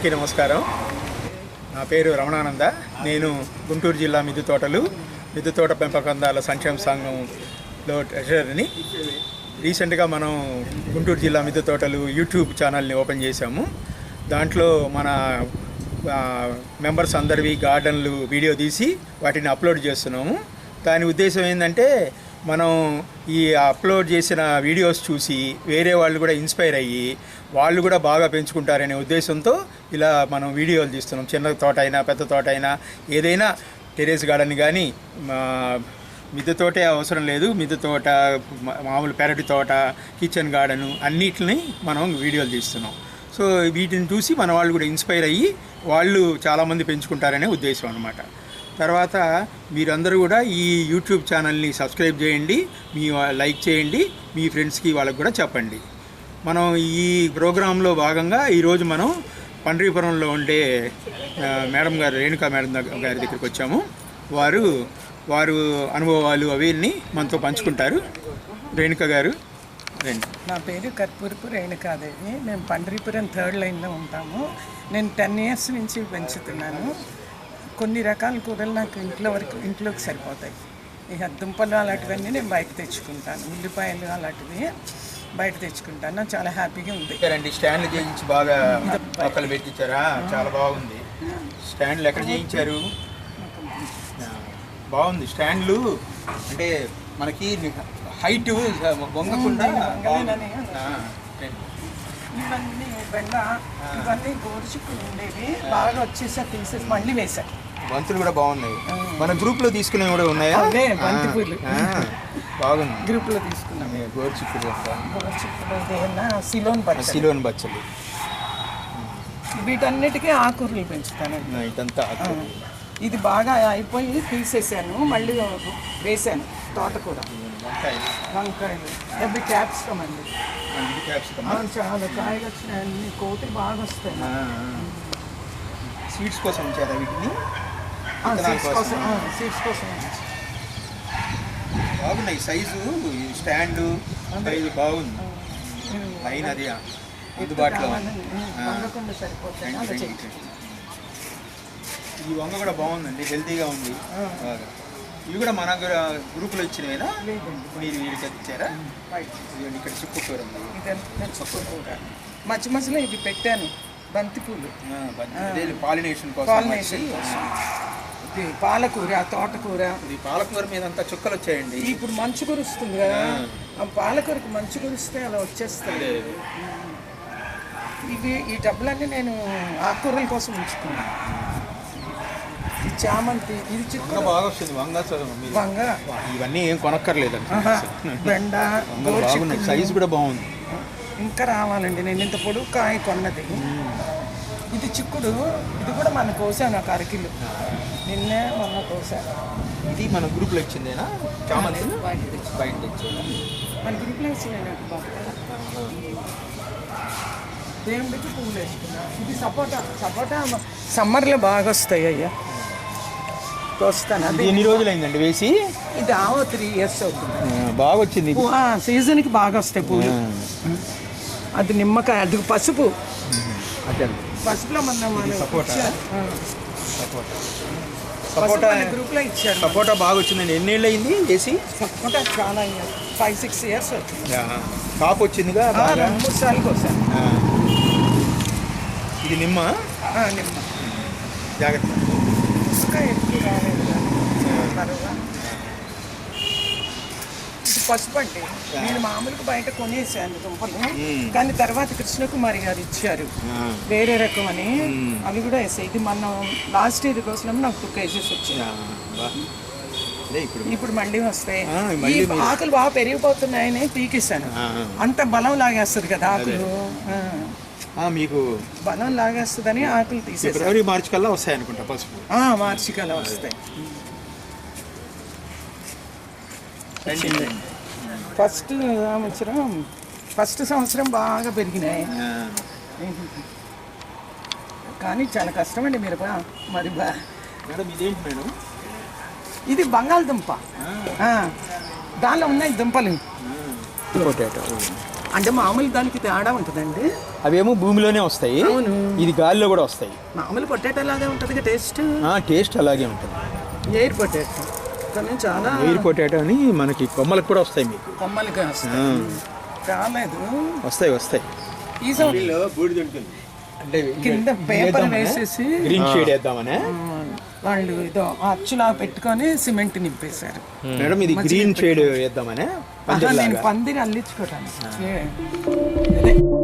అందరికీ నమస్కారం. నా పేరు రమణానంద. నేను గుంటూరు జిల్లా మిద్దు తోటలు మిద్దు తోట పెంపకందాల సంక్షేమ సంఘంలో ట్రెజరర్ని రీసెంట్గా మనం గుంటూరు జిల్లా మిద్దె తోటలు యూట్యూబ్ ఛానల్ని ఓపెన్ చేశాము. దాంట్లో మన మెంబర్స్ అందరివి గార్డెన్లు వీడియో తీసి వాటిని అప్లోడ్ చేస్తున్నాము. దాని ఉద్దేశం ఏంటంటే మనం ఈ అప్లోడ్ చేసిన వీడియోస్ చూసి వేరే వాళ్ళు కూడా ఇన్స్పైర్ అయ్యి వాళ్ళు కూడా బాగా పెంచుకుంటారనే ఉద్దేశంతో ఇలా మనం వీడియోలు తీస్తున్నాం. చిన్న తోట అయినా పెద్ద తోట అయినా ఏదైనా టెరేస్ గార్డెన్ కానీ మిద్దె తోటే అవసరం లేదు. మిద్దె తోట మామూలు పెరటి తోట కిచెన్ గార్డెను అన్నిటిని మనం వీడియోలు తీస్తున్నాం. సో వీటిని చూసి మన వాళ్ళు కూడా ఇన్స్పైర్ అయ్యి వాళ్ళు చాలామంది పెంచుకుంటారనే ఉద్దేశం అనమాట తర్వాత మీరందరూ కూడా ఈ యూట్యూబ్ ఛానల్ని సబ్స్క్రైబ్ చేయండి మీ లైక్ చేయండి మీ ఫ్రెండ్స్కి వాళ్ళకి కూడా చెప్పండి. మనం ఈ ప్రోగ్రాంలో భాగంగా ఈరోజు మనం పండ్రీపురంలో ఉండే మేడం గారు రేణుకా మేడం గారి దగ్గరికి వచ్చాము. వారు వారు అనుభవాలు అవన్నీ మనతో పంచుకుంటారు. రేణుక గారు నా పేరు కర్పూర్పు రేణుకాదేవి. మేము పండ్రీపురం థర్డ్ లైన్లో ఉంటాము. నేను టెన్ ఇయర్స్ నుంచి పెంచుతున్నాను. కొన్ని రకాల కూరలు నాకు ఇంట్లో వరకు ఇంట్లోకి సరిపోతాయి. ఇక దుంపలు అలాంటివన్నీ నేను బయట తెచ్చుకుంటాను. ఉల్లిపాయలు అలాంటివి బయట తెచ్చుకుంటాను. నాకు చాలా హ్యాపీగా ఉంది. రండి స్టాండ్లు చేయించి బాగా మొక్కలు పెట్టించారా? చాలా బాగుంది. స్టాండ్లు ఎక్కడ చేయించారు? బాగుంది. స్టాండ్లు అంటే మనకి హైట్ వంగకుండా రండి. ఇవన్నీ బెండ ఇవన్నీ గోరుచుక్కులు ఉండేవి. బాగా వచ్చేసా తీసేసి మళ్ళీ వేశాను బంతులు కూడా బాగున్నాయి. మన గ్రూప్లో తీసుకునేవి కూడా ఉన్నాయా? బాగుంది. గ్రూప్లో తీసుకున్నాం. గోర్చిక్కుడు గోరుచుక్కులు సిలోన్ పచ్చి సిలోన్ బచ్చలు వీటన్నిటికీ ఆకుకూరలు పెంచుతానండి ఆ, ఇదంతా. ఇది బాగా అయిపోయి తీసేసాను. మళ్ళీ వేసాను తోటకూర. వంకాయ వంకాయలు. అవి క్యాప్సికమ్ అండి. చాలా కాయలు వచ్చినాయి. అన్ని కోటి బాగా వస్తాయి. సీడ్స్ కోసం ఉంచారా వీటిని? సీడ్స్ కోసం ఆ, సీడ్స్ కోసం. బాగున్నాయి సైజు స్టాండ్ సైజు బాగుంది. లైన్ అది అందుబాటులో. ఈ వంగ కూడా బాగుందండి హెల్తీగా ఉంది. బాగా. ఇవి కూడా మన గ్రూపులో ఇచ్చినవేనా? మీరు వీరికి ఇచ్చారా ఇక్కడ చుక్కకూర ఉంది. మధ్య మధ్యలో ఇవి పెట్టాను. బంతి పూలు ఆ, బంతి- అదే పాలినేషన్ కోసం పాలినేషన్ ఇది పాలకూర తోటకూర. ఇది పాలకూర మీద అంతా చుక్కలు వచ్చాయండి. ఇప్పుడు మంచు కురుస్తుంది కదా ఆ పాలకూరకు మంచు కురిస్తే అలా వచ్చేస్తుంది ఇవి ఈ డబ్బులన్నీ నేను ఆకుకూరల కోసం ఉంచుకున్నాను చామంతి ఇది చిక్కుడు బాగా వస్తుంది. వంగ వంగ. ఇవన్నీ ఏం కొనక్కర్లేదండి. బెండ. సైజు కూడా బాగుంది. ఇంకా రావాలండి. నేను ఇంత పొడుగు కాయ కొన్నది. ఇది చిక్కుడు ఇది కూడా మన కోసాను ఒక అరకిలో నిన్నే మొన్న కోసాను. ఇది మన గ్రూప్లో ఇచ్చిందేనా? చామంతి బయట? మన గ్రూప్లో వచ్చినాయి దేవుడికి పువ్వులు వేసుకున్నా. ఇది సపోటా. సపోటా సమ్మర్లో బాగా వస్తాయి అయ్యా. వస్తాను అది ఎన్ని రోజులు అయిందండి వేసి? ఇది ఆవో త్రీ ఇయర్స్ అవుతుంది. బాగా వచ్చింది సీజన్కి బాగా వస్తాయి పూలు. అది నిమ్మకాయ అది పసుపు. అదే పసుపులో మన సపోటా? సపోటా. సపోటా. గ్రూప్లో ఇచ్చారు. సపోటా బాగా వచ్చిందండి ఎన్నేళ్ళు అయింది వేసి సపోటా చాలా ఫైవ్ సిక్స్ ఇయర్స్ కాపు వచ్చిందిగా మూడు సార్లు. ఇది నిమ్మ? నిమ్మ. జాగ్రత్త. ఇంకా ఎక్కువ రాలేదు. పసుపు అండి నేను మామూలుగా బయట కొనేసాను దుంపలు. కానీ తర్వాత కృష్ణకుమారి గారు ఇచ్చారు. వేరే రకం అని. అవి కూడా వేసాయి ఇది మనం లాస్ట్ ఇయర్ కోసం నాకు టూ కేజీస్. అదే ఇప్పుడు ఇప్పుడు మళ్ళీ వస్తాయి. ఈ ఆకులు బాగా పెరిగిపోతున్నాయని పీకేశాను. అంత బలం లాగేస్తుంది కదా ఆకులు. మీకు బలం లాగేస్తుందని ఆకులు ఫిబ్రవరి మార్చి కల్లా వస్తాయి అనుకుంటా పసుపు. ఆ, మార్చి కలా వస్తాయి. ఫస్ట్ సంవత్సరం ఫస్ట్ సంవత్సరం బాగా పెరిగినాయి. కానీ చాలా కష్టం అండి మరి మేడం ఇది బంగాళదుంప. దానిలో ఉన్నాయి దుంపలు. పొటాటో. అంటే మామూలు దానికి తేడా ఉంటుందండి. అవేమో భూమిలోనే వస్తాయి. ఇది గాలిలో కూడా వస్తాయి. మామూలు పొటాటో లాగే ఉంటుంది టేస్ట్ టేస్ట్ అలాగే ఉంటుంది. Air potato. కానీ చాలా ఎయిర్ పొటాటో అని మనకి కొమ్మలకు కూడా వస్తాయి మీకు. వస్తాయి. రాలేదు. వస్తాయి వస్తాయి. ఈ బూడిద ఉంటుంది. అంటే కింద పేపర్ వేసేసి గ్రీన్ షేడ్ వేద్దామనే? వాళ్ళు ఇదో అచ్చులా పెట్టుకొని సిమెంట్ నింపేశారు. మేడం ఇది గ్రీన్ షేడ్ వేద్దామనే? నేను పందిరి అల్లించుకోవటానికి.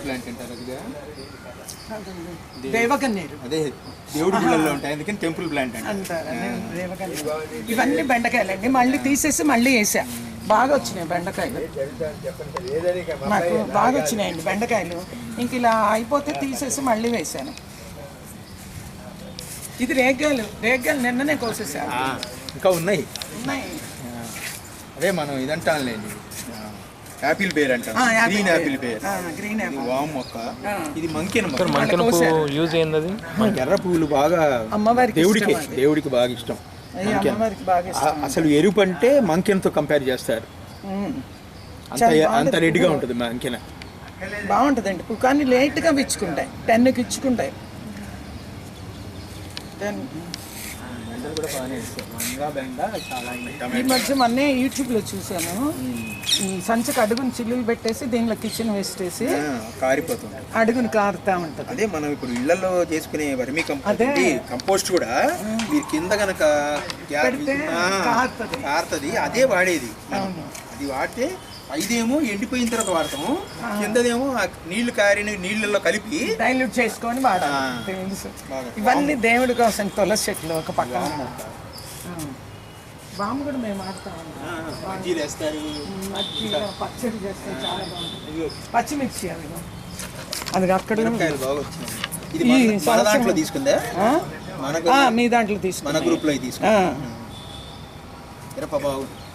అదే టెంపుల్ ప్లాంట్ అంటారు అదిగా దేవగన్నేరు. అదే దేవుడి గుళ్ళల్లో ఉంటాయి అందుకని టెంపుల్ ప్లాంట్ అంటారు. దేవగన్నేరు. ఇవన్నీ బెండకాయలండి. మళ్ళీ తీసేసి మళ్ళీ వేసా. బాగా వచ్చినాయి బెండకాయలు. నాకు బాగా వచ్చినాయండి బెండకాయలు. ఇంక ఇలా అయిపోతే తీసేసి మళ్ళీ వేసాను. ఇది రేగ్గాయలు రేగ్గాయలు నిన్ననే కోసేసాను ఆ, ఇంకా ఉన్నాయి. ఉన్నాయి. అదే మనం ఇదంటాంలేండి యాపిల్ బేర్ అంటాం. ఆ, యాపిల్ గ్రీన్. యాపిల్ బేర్. ఆ, గ్రీన్ యాపిల్. వామ్ మొక్క. ఇది మంకెన మొక్క. మంకెన పువ్వు యూజ్ అయింది మనకి ఎర్ర పువ్వులు బాగా అమ్మవారికి దేవుడికి. దేవుడికి బాగా ఇష్టం. అయ్యి అమ్మవారికి బాగా ఇష్టం. ఆ- అసలు ఎరుపు అంటే మంకెనతో కంపేర్ చేస్తారు. అంత రెడ్గా ఉంటుంది మంకెన బాగుంటుందండి. కానీ లేట్గా విచ్చుకుంటాయి టెన్కి ఇచ్చుకుంటాయి. టెన్ ఈ మధ్య మొన్నే యూట్యూబ్లో చూశాను. ఈ సంచికి అడుగుని చిల్లులు పెట్టేసి దీనిలో కిచెన్ వేస్టేసి కారిపోతుంది అడుగుని కారుతా ఉంటుంది అదే మనం ఇప్పుడు ఇళ్ళలో చేసుకునే వర్మీ కంపోస్ట్. కంపోస్ట్ కూడా మీరు కింద ఆ, కారుతది. కారుతది. అదే వాడేది. అది వాడితే ఐదేమో ఎండిపోయిన తర్వాత వాడతాము. కిందదేమో నీళ్ళు కారిన నీళ్ళల్లో కలిపి డైల్యూట్ చేసుకొని వాడాలి. తెలుసు. ఇవన్నీ దేవుడి కోసం తులసి చెట్లు ఒక పక్కన ఆ. బాంబు కూడా మేము ఆడుతూ ఉంటాం బజ్జీలు వేస్తారు. పచ్చడి చేస్తే చాలా బాగుంటుంది. పచ్చిమిర్చి అవి. అది అక్కడ బాగా వచ్చినాయి. ఇది మన- దాంట్లో తీసుకుందా? మీ దాంట్లో తీసుకున్నా మన గ్రూప్లో తీసుకుందా. బాగుంది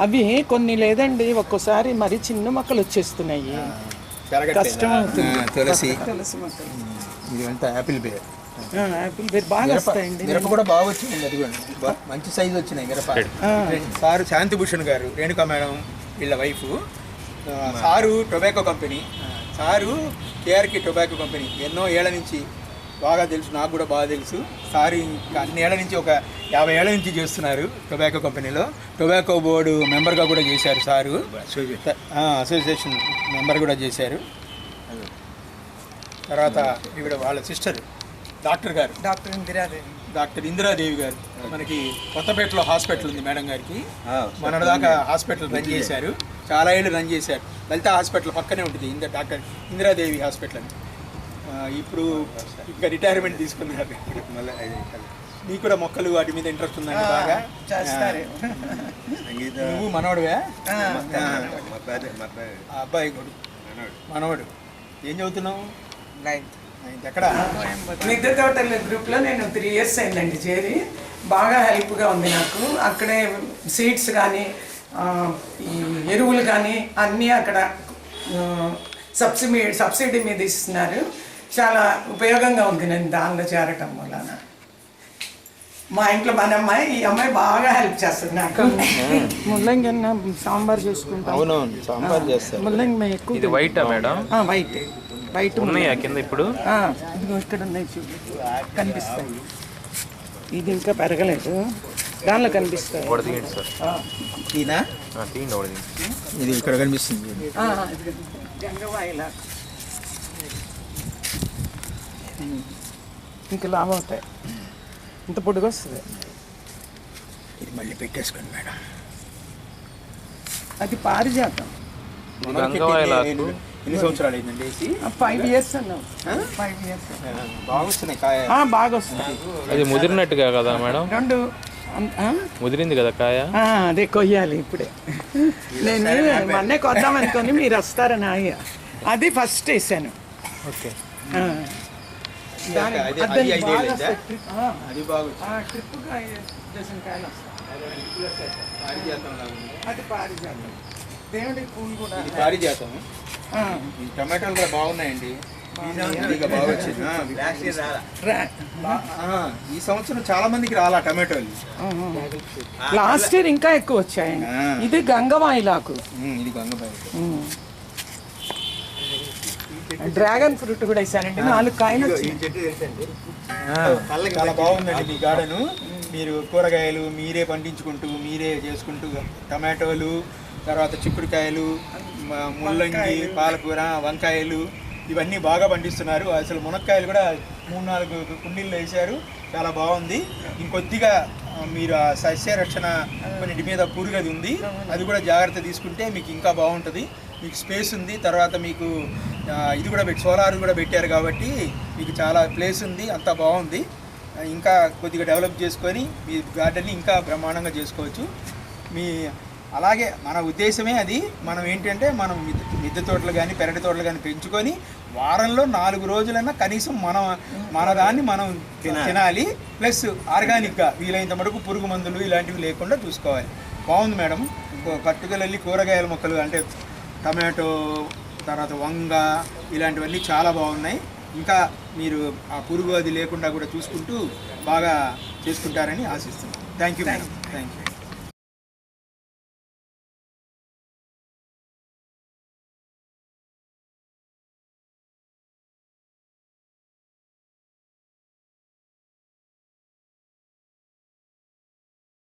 అవి కొన్ని లేదండి ఒక్కోసారి మరి చిన్న మొక్కలు వచ్చేస్తున్నాయి? కష్టం అవుతుంది. తులసి. తులసి మొక్కలు. ఇది అంతా యాపిల్ బేర్ ఆ, యాపిల్ బేర్ బాగా వస్తాయండి. మిరప కూడా బాగా వచ్చింది అదిగోండి. బా- మంచి సైజు వచ్చినాయి మిరప. సారు శాంతిభూషణ్ గారు రేణుకా మేడం వీళ్ళ wife. Sir tobacco company. Sir కేఆర్కి tobacco company. ఎన్నో ఏళ్ళ నుంచి బాగా తెలుసు నాకు కూడా బాగా తెలుసు. సారు ఇంకా అన్ని ఏళ్ళ నుంచి ఒక యాభై ఏళ్ళ నుంచి చేస్తున్నారు టొబాకో కంపెనీలో. టొబాకో బోర్డు మెంబర్గా కూడా చేశారు సారు. ఆ, అసోసియేషన్ మెంబర్ కూడా చేశారు. తర్వాత ఈవిడ వాళ్ళ సిస్టర్ డాక్టర్ గారు. డాక్టర్ ఇందిరాదేవి. డాక్టర్ ఇందిరాదేవి గారు. మనకి కొత్తపేటలో హాస్పిటల్ ఉంది మేడం గారికి. మన దాకా హాస్పిటల్ రన్ చేశారు. చాలా ఏళ్ళు రన్ చేశారు. లలిత హాస్పిటల్ పక్కనే ఉంటుంది ఇంద డాక్టర్ ఇందిరాదేవి హాస్పిటల్ అని. ఇప్పుడు ఇంకా రిటైర్మెంట్ తీసుకున్నారు. నీకు కూడా మొక్కలు వాటి మీద ఇంట్రెస్ట్ ఉందండి బాగా. చేస్తారు. నువ్వు మనవడువే ఆ, ఆ అబ్బాయి కొడుకు మనవడు ఏం చదువుతున్నావు? నైన్త్. నైన్త్ ఎక్కడ? తోటల గ్రూప్లో నేను త్రీ ఇయర్స్ అయిందండి చేరి. బాగా హెల్ప్గా ఉంది నాకు. అక్కడే సీడ్స్ కానీ ఈ ఎరువులు కానీ అన్నీ అక్కడ సబ్సిడీ సబ్సిడీ మీద ఇస్తున్నారు. చాలా ఉపయోగంగా ఉంది నేను దానిలో చేరటం వలన. మా ఇంట్లో మన అమ్మాయి ఈ అమ్మాయి బాగా హెల్ప్ చేస్తుంది నాకు. ముల్లంగి అన్న సాంబార్ చేసుకుంటాం. అవునవును సాంబార్ చేస్తారు. ముల్లంగి మేము ఎక్కువ ఇది వైటా మేడం? ఆ, వైట్ వైట్ ఉన్నాయా కింద ఇప్పుడు? ఆ, ఇదిగో ఇక్కడ ఉన్నాయి చూడు. కనిపిస్తాయి. ఇది ఇంకా పెరగలేదు. దానిలో కనిపిస్తాయి. ఇది ఇక్కడ కనిపిస్తుంది. ఇంక లాభం అవుతాయి. ఇంత పొడుగు వస్తుంది. ఇది మళ్ళీ పెట్టేసుకోండి మేడం. అది పారిజాతం. ఎన్ని సంవత్సరాలు అయిందండి వేసి ఫైవ్ ఇయర్స్ అన్నావు. ఫైవ్ ఇయర్స్ బాగా వస్తున్నాయి కాయ. బాగా వస్తుంది అది ముదిరినట్టుగా కదా మేడం? రెండు? ముదిరింది కదా కాయ? అదే కొయ్యాలి ఇప్పుడే. నేను మొన్నే కొద్దాం అనుకొని మీరు వస్తారని ఆయ అది ఫస్ట్ వేసాను. ఓకే. అది- ట్రిప్గా డజన్ కాయలు వస్తాయి. అది పారిజాతం. దేవుడి పూలు కూడా ఇది పారిజాతం? ఆ, ఈ టమాటాలు కూడా బాగున్నాయండి. ఇది ఇక బాగా వచ్చింది. ఆ, రా- బా- ఆ, ఈ సంవత్సరం చాలా మందికి రాలా టమాటోలు. లాస్ట్ ఇయర్ ఇంకా ఎక్కువ వచ్చాయండి. ఇది గంగవాయిలాకు. ఇది గంగబాయి ఉమ్. డ్రాగన్ ఫ్రూట్ కూడా వేసానండి నాలుగు కాయలు చాలా బాగుందండి మీ గార్డెన్. మీరు కూరగాయలు మీరే పండించుకుంటూ మీరే చేసుకుంటూ టమాటోలు తర్వాత చిక్కుడుకాయలు ముల్లంగి పాలకూర వంకాయలు ఇవన్నీ బాగా పండిస్తున్నారు. అసలు మునక్కాయలు కూడా మూడు నాలుగు కుండీల్లో వేశారు. చాలా బాగుంది. ఇంకొద్దిగా మీరు ఆ సస్య రక్షణ కొన్నిటి మీద పురుగది ఉంది. అది కూడా జాగ్రత్త తీసుకుంటే మీకు ఇంకా బాగుంటుంది. మీకు స్పేస్ ఉంది. తర్వాత మీకు ఇది కూడా పెట్టి సోలార్ కూడా పెట్టారు కాబట్టి మీకు చాలా ప్లేస్ ఉంది అంతా బాగుంది. ఇంకా కొద్దిగా డెవలప్ చేసుకొని మీ గార్డెన్ని ఇంకా బ్రహ్మాండంగా చేసుకోవచ్చు. మీ అలాగే మన ఉద్దేశమే అది. మనం ఏంటంటే మనం మిద్దె మిద్దె తోటలు కానీ పెరటి తోటలు కానీ పెంచుకొని వారంలో నాలుగు రోజులైనా కనీసం మనం మన దాన్ని మనం తినాలి. ప్లస్ ఆర్గానిక్గా వీలైనంత మటుకు పురుగు మందులు ఇలాంటివి లేకుండా చూసుకోవాలి. బాగుంది మేడం. పర్టికులర్లీ కూరగాయల మొక్కలు అంటే టమాటో తర్వాత వంగ ఇలాంటివన్నీ చాలా బాగున్నాయి. ఇంకా మీరు ఆ పురుగు అది లేకుండా కూడా చూసుకుంటూ బాగా చేసుకుంటారని ఆశిస్తున్నాను థ్యాంక్ యూ థ్యాంక్ యూ